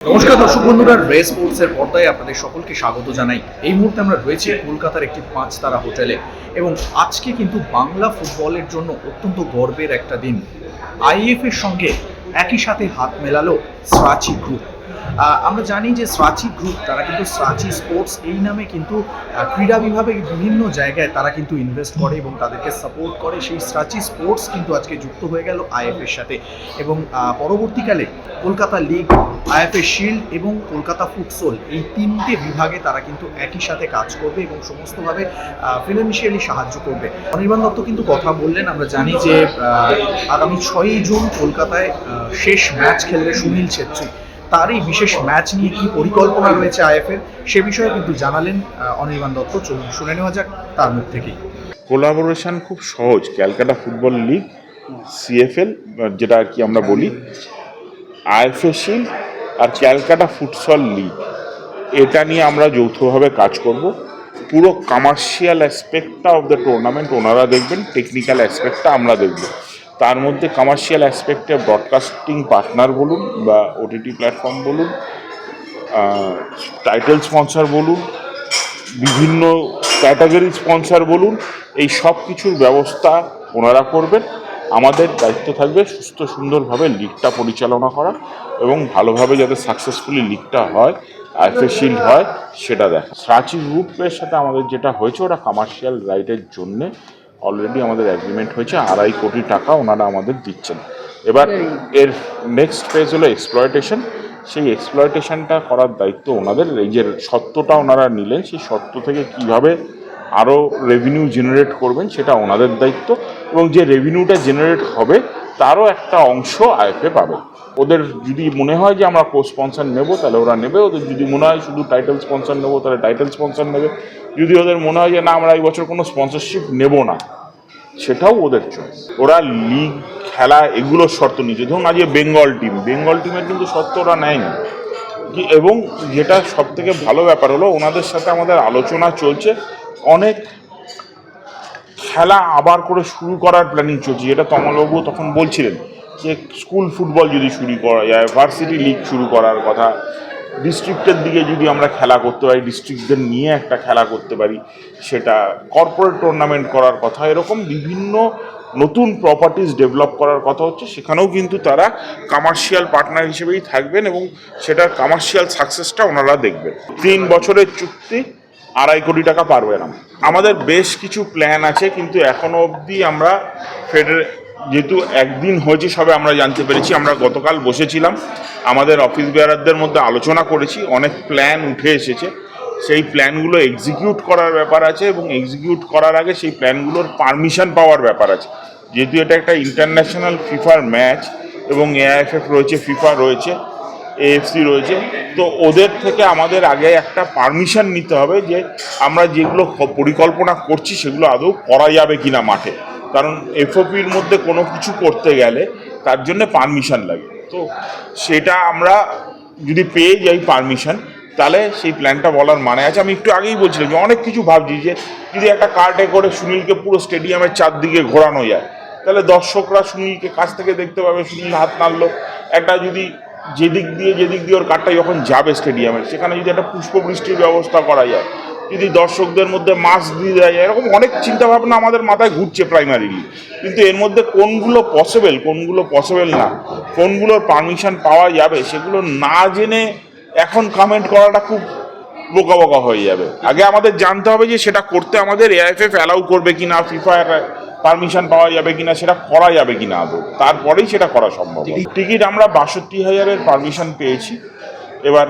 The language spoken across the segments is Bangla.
নমস্কার দর্শক বন্ধুরা, রে স্পোর্টসের পর্দায় আপনাদের সকলকে স্বাগত জানাই। এই মুহূর্তে আমরা রয়েছি কলকাতার একটি পাঁচ তারা হোটেলে এবং আজকে কিন্তু বাংলা ফুটবলের জন্য অত্যন্ত গর্বের একটা দিন। আইএফ এর সঙ্গে একই সাথে হাত মেলালো স্রাচি গ্রুপ আমরা জানি যে স্রাচি গ্রুপ তারা কিন্তু স্রাচি স্পোর্টস এই নামে কিন্তু ক্রীড়া বিভাগে বিভিন্ন জায়গায় তারা কিন্তু ইনভেস্ট করে এবং তাদেরকে সাপোর্ট করে। সেই স্রাচি স্পোর্টস কিন্তু আজকে যুক্ত হয়ে গেল আইএফ এর সাথে। এবং পরবর্তীকালে কলকাতা লিগ আইএফএ শিল্ড এবং কলকাতা ফুটসল এই তিনটে বিভাগে তারা কিন্তু একই সাথে কাজ করবে এবং সমস্তভাবে ফিনান্সিয়ালি সাহায্য করবে। অনির্বাণ দত্ত কিন্তু কথা বললেন, আমরা জানি যে আগামী ছয়ই জুন কলকাতায় শেষ ম্যাচ খেলবে সুনীল ছেত্রী। তারই বিশেষ ম্যাচ নিয়ে কি পরিকল্পনা রয়েছে আইএফের সে বিষয়ে কিন্তু জানালেন অনির্বাণ দত্ত। চলুন শুনে নেওয়া যাক তার মুখ থেকেই। কোলাবোরেশন খুব সহজ। ক্যালকাটা ফুটবল লিগ, সিএফএল যেটা আর কি আমরা বলি আইএফএ আর ক্যালকাটা ফুটসল লিগ। এটা নিয়ে আমরা যৌথভাবে কাজ করব। পুরো কমার্শিয়াল অ্যাসপেক্টটা অফ দ্য টুর্নামেন্ট ওনারা দেখবেন টেকনিক্যাল অ্যাসপেক্টটা আমরা দেখব। তার মধ্যে কমার্শিয়াল অ্যাসপেক্টে ব্রডকাস্টিং পার্টনার বলুন বা ওটিটি প্ল্যাটফর্ম বলুন টাইটেল স্পন্সর বলুন, বিভিন্ন ক্যাটাগরি স্পন্সর বলুন, এই সব কিছুর ব্যবস্থা ওনারা করবেন। আমাদের দায়িত্ব থাকবে সুস্থ সুন্দরভাবে লিগটা পরিচালনা করা এবং ভালোভাবে যাতে সাকসেসফুলি লিগটা হয় আইফে হয়, সেটা দেখা। সাচি গ্রুপের সাথে আমাদের যেটা হয়েছে ওটা কমার্শিয়াল রাইটের জন্যে অলরেডি আমাদের অ্যাগ্রিমেন্ট হয়েছে আড়াই কোটি টাকা ওনারা আমাদের দিচ্ছেন। এবার এর নেক্সট ফেজ হলো এক্সপ্লয়টেশন সেই এক্সপ্লয়টেশনটা করার দায়িত্ব ওনাদের এই যে সত্যটা ওনারা নিলেন সেই সত্য থেকে কীভাবে আরও রেভিনিউ জেনারেট করবেন সেটা ওনাদের দায়িত্ব এবং যে রেভিনিউটা জেনারেট হবে তারও একটা অংশ আইএফএ পাবে। ওদের যদি মনে হয় যে আমরা কো স্পন্সর নেব, তাহলে ওরা নেবে। ওদের যদি মনে হয় শুধু টাইটেল স্পন্সর নেব, তাহলে টাইটেল স্পন্সর নেবে। যদি ওদের মনে হয় যে না, আমরা এই বছর কোনো স্পন্সরশিপ নেব না, সেটাও ওদের চয়েস ওরা লিগ খেলা এগুলোর শর্ত নিয়েছে। ধরুন আজকে বেঙ্গল টিম বেঙ্গল টিমের কিন্তু শর্ত ওরা নেয়নি। এবং যেটা সব থেকে ভালো ব্যাপার হলো, ওনাদের সাথে আমাদের আলোচনা চলছে। অনেক খেলা আবার করে শুরু করার প্ল্যানিং চলছে, যেটা তমলবাবু তখন বলছিলেন যে স্কুল ফুটবল যদি শুরু করা যায় ভার্সিটি লিগ শুরু করার কথা ডিস্ট্রিক্টের দিকে যদি আমরা খেলা করতে পারি ডিস্ট্রিক্টদের নিয়ে একটা খেলা করতে পারি, সেটা কর্পোরেট টুর্নামেন্ট করার কথা, এরকম বিভিন্ন নতুন প্রপার্টিস ডেভেলপ করার কথা হচ্ছে, সেখানেও কিন্তু তারা কমার্শিয়াল পার্টনার হিসেবেই থাকবেন এবং সেটার কমার্শিয়াল সাকসেসটা ওনারা দেখবেন। তিন বছরের চুক্তি আড়াই কোটি টাকা পারবে না আমাদের বেশ কিছু প্ল্যান আছে, কিন্তু এখনও অবধি আমরা ফেডারে যেহেতু একদিন হয়েছে সবে আমরা জানতে পেরেছি, আমরা গতকাল বসেছিলাম, আমাদের অফিস বেয়ারারদের মধ্যে আলোচনা করেছি, অনেক প্ল্যান উঠে এসেছে। সেই প্ল্যানগুলো এক্সিকিউট করার ব্যাপার আছে এবং এক্সিকিউট করার আগে সেই প্ল্যানগুলোর পারমিশন পাওয়ার ব্যাপার আছে। যেহেতু এটা একটা ইন্টারন্যাশনাল ফিফার ম্যাচ এবং এআইএফএফ রয়েছে ফিফা রয়েছে এএফসি রয়েছে। তো ওদের থেকে আমাদের আগে একটা পারমিশন নিতে হবে যে আমরা যেগুলো পরিকল্পনা করছি সেগুলো আদৌ করা যাবে কিনা মাঠে। কারণ এফওপির মধ্যে কোনো কিছু করতে গেলে তার জন্য পারমিশন লাগে। তো সেটা আমরা যদি পেয়ে যাই পারমিশন তাহলে সেই প্ল্যানটা বলার মানে আছে। আমি একটু আগেই বলছিলাম যে অনেক কিছু ভাবছি যে যদি একটা কার্টে করে সুনীলকে পুরো স্টেডিয়ামের চারদিকে ঘোরানো যায়, তাহলে দর্শকরা সুনীলকে কাছ থেকে দেখতে পাবে, সুনীল হাত নাড়লো। একটা যদি যেদিক দিয়ে যেদিক দিয়ে ওর কারটা যখন যাবে স্টেডিয়ামে সেখানে যদি একটা পুষ্পবৃষ্টির ব্যবস্থা করা যায়, যদি দর্শকদের মধ্যে মাস্ক দিয়ে দেওয়া যায়, এরকম অনেক চিন্তাভাবনা আমাদের মাথায় ঘুরছে প্রাইমারিলি কিন্তু এর মধ্যে কোনগুলো পসিবল কোনগুলো পসিবল না, কোনগুলোর পারমিশন পাওয়া যাবে, সেগুলো না জেনে এখন কমেন্ট করাটা খুব বোকা বোকা হয়ে যাবে। আগে আমাদের জানতে হবে যে সেটা করতে আমাদের এআইএফএফ অ্যালাউ করবে কিনা ফিফা পারমিশন পাওয়া যাবে কিনা সেটা করা যাবে কিনা আদৌ? তারপরেই সেটা করা সম্ভব। টিকিট আমরা বাষট্টি হাজারের পারমিশন পেয়েছি। এবার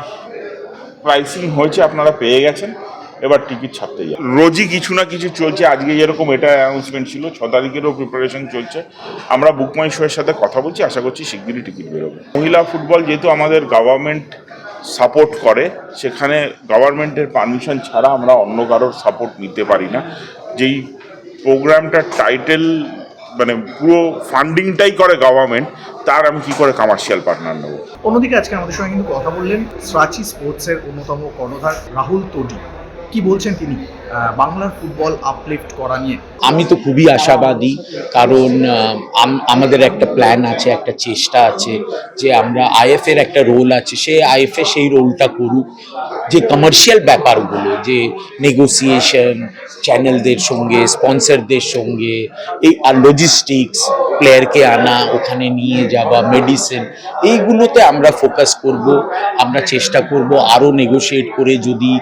প্রাইসিং হয়েছে, আপনারা পেয়ে গেছেন। এবার টিকিট ছাড়তে যাবে রোজই কিছু না কিছু চলছে। আজকে যেরকম এটা অ্যানাউন্সমেন্ট ছিল, ছ তারিখেরও প্রিপারেশন চলছে। আমরা বুকমাই শোয়ের সাথে কথা বলছি, আশা করছি শিগগিরই টিকিট বেরোবে। মহিলা ফুটবল যেহেতু আমাদের গভর্নমেন্ট সাপোর্ট করে, সেখানে গভর্নমেন্টের পারমিশন ছাড়া আমরা অন্য কারোর সাপোর্ট নিতে পারি না। যেই প্রোগ্রামটার টাইটেল মানে পুরো ফান্ডিংটাই করে গভর্নমেন্ট তার আমি কি করে কমার্শিয়াল পার্টনার নেব? অন্যদিকে আজকে আমাদের সঙ্গে কিন্তু কথা বললেন স্রাচি স্পোর্টসের অন্যতম কর্ণধার রাহুল তোডি। কি বলছেন তিনি? বাংলার ফুটবল আপলিফট করা নিয়ে। আমি তো খুবই আশাবাদী, কারণ আমাদের একটা প্ল্যান আছে, একটা চেষ্টা আছে যে আমরা আইএফ এর একটা রোল আছে, সে আইএফ এ সেই রোলটা করুক। যে কমার্শিয়াল ব্যাপারগুলো, যে নেগোসিয়েশন চ্যানেলদের সঙ্গে স্পন্সরদের সঙ্গে, এই, আর লজিস্টিক্স প্লেয়ারকে আনা, ওখানে নিয়ে যাওয়া মেডিসিন এইগুলোতে আমরা ফোকাস করব, আমরা চেষ্টা করব আরও নেগোশিয়েট করে যদি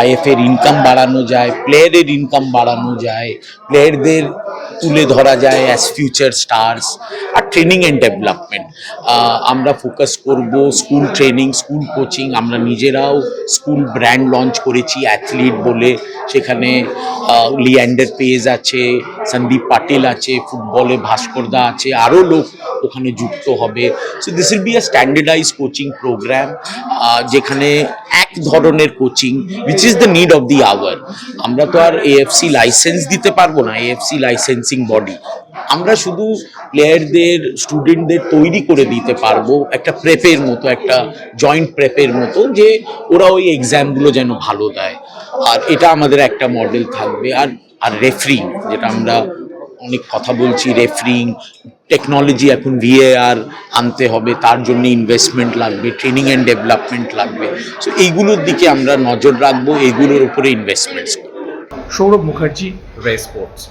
আইএফ এর ইনকাম বাড়ানো যায় প্লেয়ারের ইনকাম বাড়ানো যায় প্লেয়ারদের তুলে ধরা যায় অ্যাজ ফিউচার স্টার্স আর ট্রেনিং অ্যান্ড ডেভেলপমেন্ট আমরা ফোকাস করব স্কুল ট্রেনিং স্কুল কোচিং আমরা নিজেরাও স্কুল ব্র্যান্ড লঞ্চ করেছি অ্যাথলিট বলে, সেখানে লিয়ান্ডার পেজ আছে সন্দীপ পাটিল আছে ফুটবলে ভাস্করদা আছে আরও লোক ওখানে যুক্ত হবে। So this will be a standardise coaching programme যেখানে এক ধরনের coaching which is the need of the hour আমরা তো আর এএফসি লাইসেন্স দিতে পারব না এএফসি লাইসেন্সিং বডি আমরা শুধু প্লেয়ারদের স্টুডেন্টদের তৈরি করে দিতে পারব, একটা প্রেপের মতো, একটা জয়েন্ট প্রেপের মতো, যে ওরা ওই এক্সামগুলো যেন ভালো দেয়। আর এটা আমাদের একটা মডেল থাকবে, আর আর রেফারিং যেটা আমরা অনেক কথা বলছি রেফারিং টেকনোলজি এখন ভিএআর আনতে হবে, তার জন্য ইনভেস্টমেন্ট লাগবে ট্রেনিং অ্যান্ড ডেভেলপমেন্ট লাগবে। সো এইগুলোর দিকে আমরা নজর রাখব, এইগুলোর উপরে ইনভেস্টমেন্টস সৌরভ মুখার্জি রে স্পোর্টস